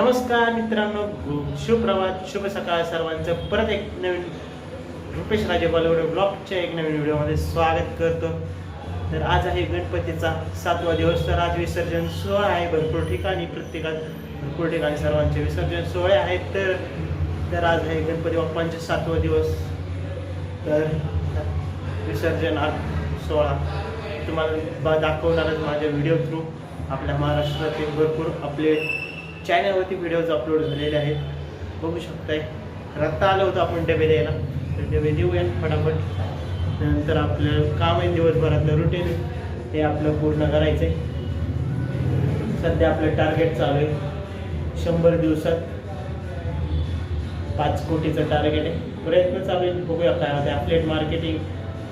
नमस्कार मित्रांनो शुभप्रभात शुभ सकाळ सर्वांचं. परत एक नवीन रुपेश राजे बॉलिवूड ब्लॉगच्या एक नवीन व्हिडिओमध्ये स्वागत करतो. तर आज आहे गणपतीचा सातवा दिवस. तर आज विसर्जन सोहळा आहे भरपूर ठिकाणी प्रत्येकात भरपूर ठिकाणी सर्वांचे विसर्जन सोहळे आहेत. तर तर आज आहे गणपती बाप्पांचे सातवा दिवस. तर विसर्जन आज सोहळा तुम्हाला दाखवणारच माझ्या व्हिडिओ थ्रू. आपल्या महाराष्ट्रातील भरपूर आपले चॅनलवरती व्हिडिओज अपलोड झालेले आहेत. बघू शकताय. रत्ता आलं होतं आपण डबे द्यायला. तर डबे देऊया फटाफट. नंतर आपलं काम आहे दिवसभरातलं रुटीन ते आपलं पूर्ण करायचं आहे सध्या आपलं टार्गेट चालू आहे. शंभर दिवसात पाच कोटीचं टार्गेट आहे. प्रयत्न चालू आहे. बघूया काय होते ॲफलेट मार्केटिंग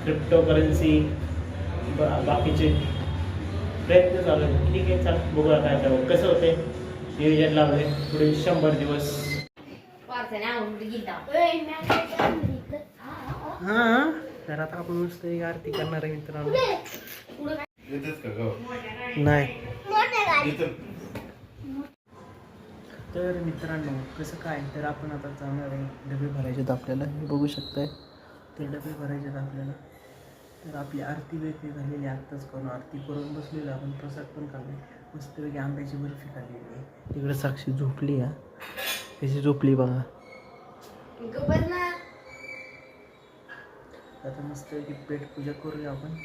क्रिप्टो करन्सी बाकीचे. प्रयत्न चालू आहे. ठीक आहे चाल. बघूया काय काय कसं होते नियोजन लावले पुढे शंभर दिवस. हां तर आता आपण मस्त एक आरती करणार आहे मित्रांनो. येतेच का गाव नाही. तर मित्रांनो कसं काय? तर आपण आता जाणार आहे डबे भरायचे आहेत आपल्याला. हे बघू शकताय. तर डबे भरायचे आहेत आपल्याला. तर आपली आरती वेगळी झालेली आहे. आत्ताच करून आरती करून बसलेलो आपण प्रसाद पण खाल्ले मस्तपैकी आंब्याची बर्फी खाल्लेली आहे तिकडे साक्षी झोपली आहे. कशी झोपली बघा. आता मस्तपैकी पेट पूजा करूया आपण.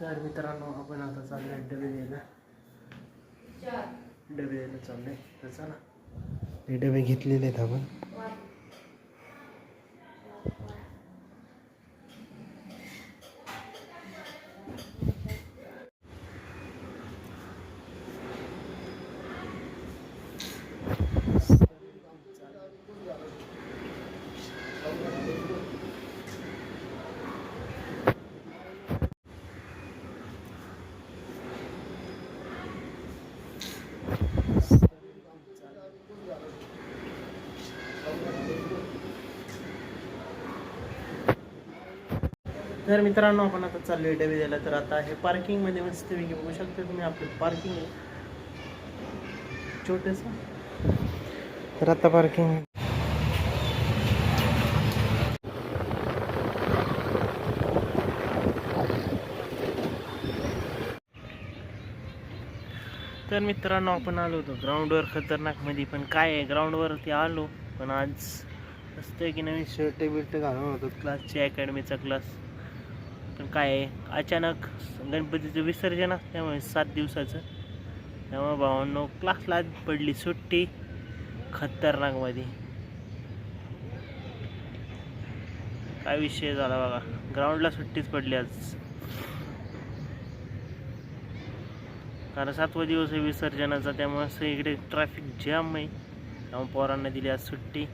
तर मित्रांनो आपण आता चाललोय डबे द्यायला डबे द्यायला चाललोय. तर चला. हे डबे घेतलेले आहेत आपण. तर मित्रांनो आपण आता चाललोय डबे द्यायला तर आता हे पार्किंगमध्ये मस्त बघू शकता तुम्ही आपलं पार्किंग आहे छोटस. तर आता पार्किंग तर मित्रांनो आपण आलो होतो ग्राउंडवर खतरनाकमध्ये पण काय आहे? ग्राउंडवरती आलो पण आज मस्त की नवीन शर्ट बिर्ट घालून होतो. क्लासची अकॅडमीचा क्लास पण काय आहे? अचानक गणपतीचं विसर्जन असल्यामुळे सात दिवसाचं. त्यामुळे भावांनो क्लासला पडली सुट्टी. खतरनाकमध्ये काय विषय झाला बघा. ग्राउंडला सुट्टीच पडली आज. कारण सातवा दिवस आहे विसर्जनाचा त्यामुळे इकडे ट्रॅफिक जॅम आहे. त्यामुळे पोरांना दिली आज सुट्टी.